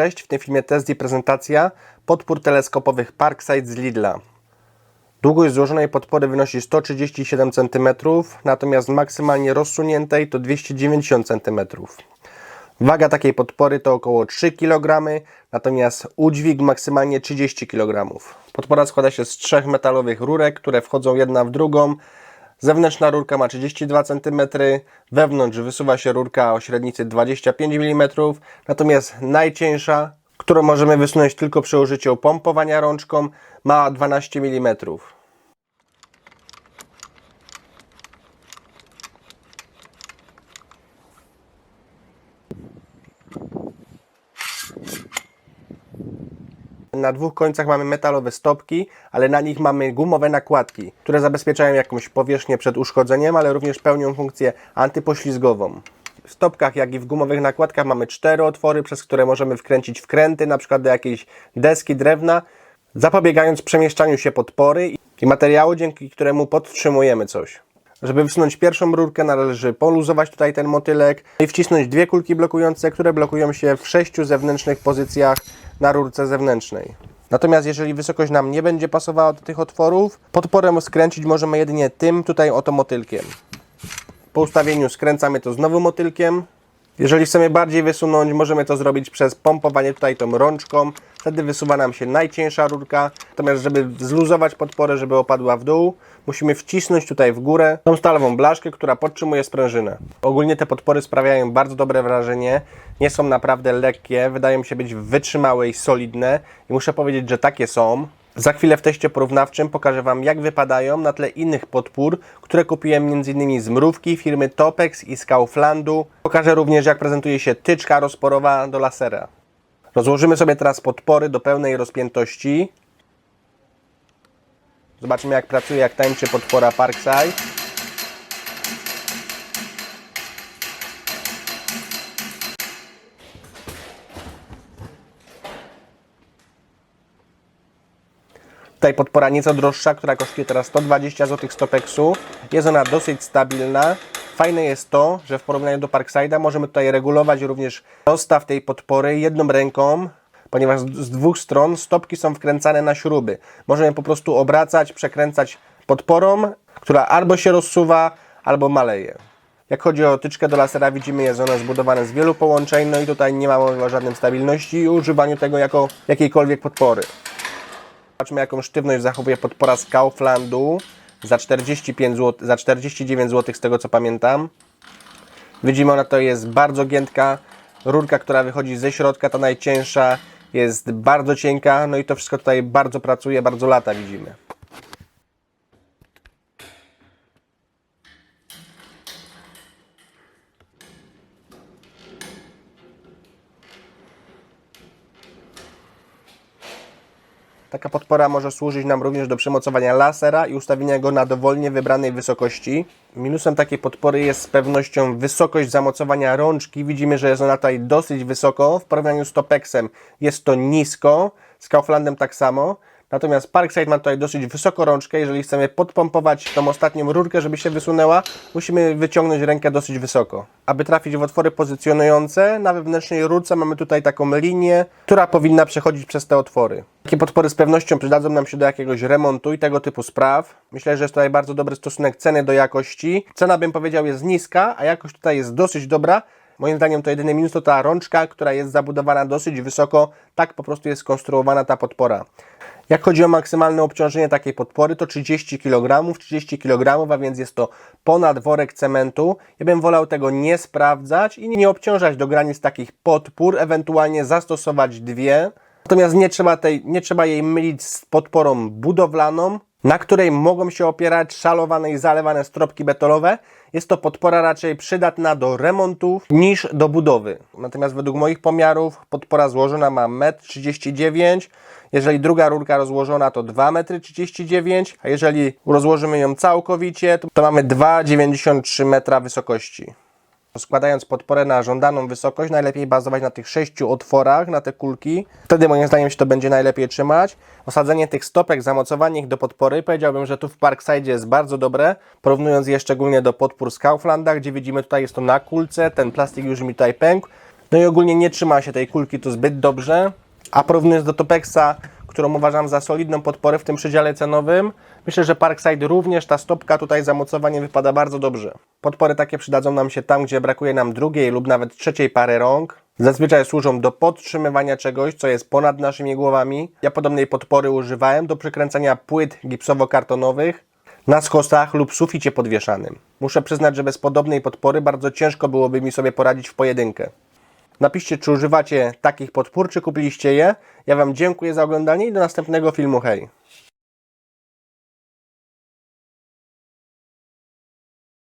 Cześć, w tym filmie test i prezentacja podpór teleskopowych Parkside z Lidla. Długość złożonej podpory wynosi 137 cm, natomiast maksymalnie rozsuniętej to 290 cm. Waga takiej podpory to około 3 kg, natomiast udźwig maksymalnie 30 kg. Podpora składa się z trzech metalowych rurek, które wchodzą jedna w drugą. Zewnętrzna rurka ma 32 cm, wewnątrz wysuwa się rurka o średnicy 25 mm, natomiast najcieńsza, którą możemy wysunąć tylko przy użyciu pompowania rączką, ma 12 mm. Na dwóch końcach mamy metalowe stopki, ale na nich mamy gumowe nakładki, które zabezpieczają jakąś powierzchnię przed uszkodzeniem, ale również pełnią funkcję antypoślizgową. W stopkach, jak i w gumowych nakładkach mamy cztery otwory, przez które możemy wkręcić wkręty, na przykład do jakiejś deski drewna, zapobiegając przemieszczaniu się podpory i materiału, dzięki któremu podtrzymujemy coś. Żeby wysunąć pierwszą rurkę należy poluzować tutaj ten motylek i wcisnąć dwie kulki blokujące, które blokują się w sześciu zewnętrznych pozycjach na rurce zewnętrznej. Natomiast jeżeli wysokość nam nie będzie pasowała do tych otworów, podporę skręcić możemy jedynie tym tutaj oto motylkiem. Po ustawieniu skręcamy to znowu motylkiem. Jeżeli chcemy bardziej wysunąć, możemy to zrobić przez pompowanie tutaj tą rączką. Wtedy wysuwa nam się najcieńsza rurka. Natomiast żeby zluzować podporę, żeby opadła w dół, musimy wcisnąć tutaj w górę tą stalową blaszkę, która podtrzymuje sprężynę. Ogólnie te podpory sprawiają bardzo dobre wrażenie. Nie są naprawdę lekkie, wydają się być wytrzymałe i solidne. I muszę powiedzieć, że takie są. Za chwilę w teście porównawczym pokażę Wam, jak wypadają na tle innych podpór, które kupiłem m.in. z mrówki firmy Topex i z Kauflandu. Pokażę również, jak prezentuje się tyczka rozporowa do lasera. Rozłożymy sobie teraz podpory do pełnej rozpiętości. Zobaczymy, jak pracuje, jak tańczy podpora Parkside. Tutaj podpora nieco droższa, która kosztuje teraz 120 zł z Topexu. Jest ona dosyć stabilna. Fajne jest to, że w porównaniu do Parkside'a możemy tutaj regulować również dostaw tej podpory jedną ręką, ponieważ z dwóch stron stopki są wkręcane na śruby. Możemy po prostu obracać, przekręcać podporą, która albo się rozsuwa, albo maleje. Jak chodzi o tyczkę do lasera, widzimy, jest ona zbudowana z wielu połączeń, no i tutaj nie ma mowy o żadnej stabilności i używaniu tego jako jakiejkolwiek podpory. Zobaczmy jaką sztywność zachowuje podpora z Kauflandu za 45 zł, za 49 zł z tego co pamiętam. Widzimy ona to jest bardzo giętka. Rurka, która wychodzi ze środka, ta najcięższa jest bardzo cienka, no i to wszystko tutaj bardzo pracuje, bardzo lata widzimy. Taka podpora może służyć nam również do przymocowania lasera i ustawienia go na dowolnie wybranej wysokości. Minusem takiej podpory jest z pewnością wysokość zamocowania rączki. Widzimy, że jest ona tutaj dosyć wysoko. W porównaniu z Topexem jest to nisko, z Kauflandem tak samo. Natomiast Parkside ma tutaj dosyć wysoką rączkę. Jeżeli chcemy podpompować tą ostatnią rurkę, żeby się wysunęła, musimy wyciągnąć rękę dosyć wysoko. Aby trafić w otwory pozycjonujące, na wewnętrznej rurce mamy tutaj taką linię, która powinna przechodzić przez te otwory. Takie podpory z pewnością przydadzą nam się do jakiegoś remontu i tego typu spraw. Myślę, że jest tutaj bardzo dobry stosunek ceny do jakości. Cena, bym powiedział, jest niska, a jakość tutaj jest dosyć dobra. Moim zdaniem to jedyny minus to ta rączka, która jest zabudowana dosyć wysoko. Tak po prostu jest skonstruowana ta podpora. Jak chodzi o maksymalne obciążenie takiej podpory, to 30 kg, 30 kg, a więc jest to ponad worek cementu. Ja bym wolał tego nie sprawdzać i nie obciążać do granic takich podpór, ewentualnie zastosować dwie. Natomiast nie trzeba, tej, nie trzeba jej mylić z podporą budowlaną, na której mogą się opierać szalowane i zalewane stropki betonowe. Jest to podpora raczej przydatna do remontów niż do budowy. Natomiast według moich pomiarów podpora złożona ma 1,39 m. Jeżeli druga rurka rozłożona to 2,39 m, a jeżeli rozłożymy ją całkowicie, to mamy 2,93 m wysokości. Składając podporę na żądaną wysokość, najlepiej bazować na tych sześciu otworach, na te kulki. Wtedy moim zdaniem się to będzie najlepiej trzymać. Osadzenie tych stopek, zamocowanie ich do podpory, powiedziałbym, że tu w Parkside jest bardzo dobre. Porównując je szczególnie do podpór z Kauflanda, gdzie widzimy tutaj jest to na kulce, ten plastik już mi tutaj pękł. No i ogólnie nie trzyma się tej kulki tu zbyt dobrze, a porównując do Topexa, którą uważam za solidną podporę w tym przedziale cenowym, myślę, że Parkside również ta stopka tutaj zamocowanie wypada bardzo dobrze. Podpory takie przydadzą nam się tam, gdzie brakuje nam drugiej lub nawet trzeciej pary rąk. Zazwyczaj służą do podtrzymywania czegoś, co jest ponad naszymi głowami. Ja podobnej podpory używałem do przykręcania płyt gipsowo-kartonowych na skosach lub suficie podwieszanym. Muszę przyznać, że bez podobnej podpory bardzo ciężko byłoby mi sobie poradzić w pojedynkę. Napiszcie, czy używacie takich podpór, czy kupiliście je. Ja Wam dziękuję za oglądanie i do następnego filmu. Hej!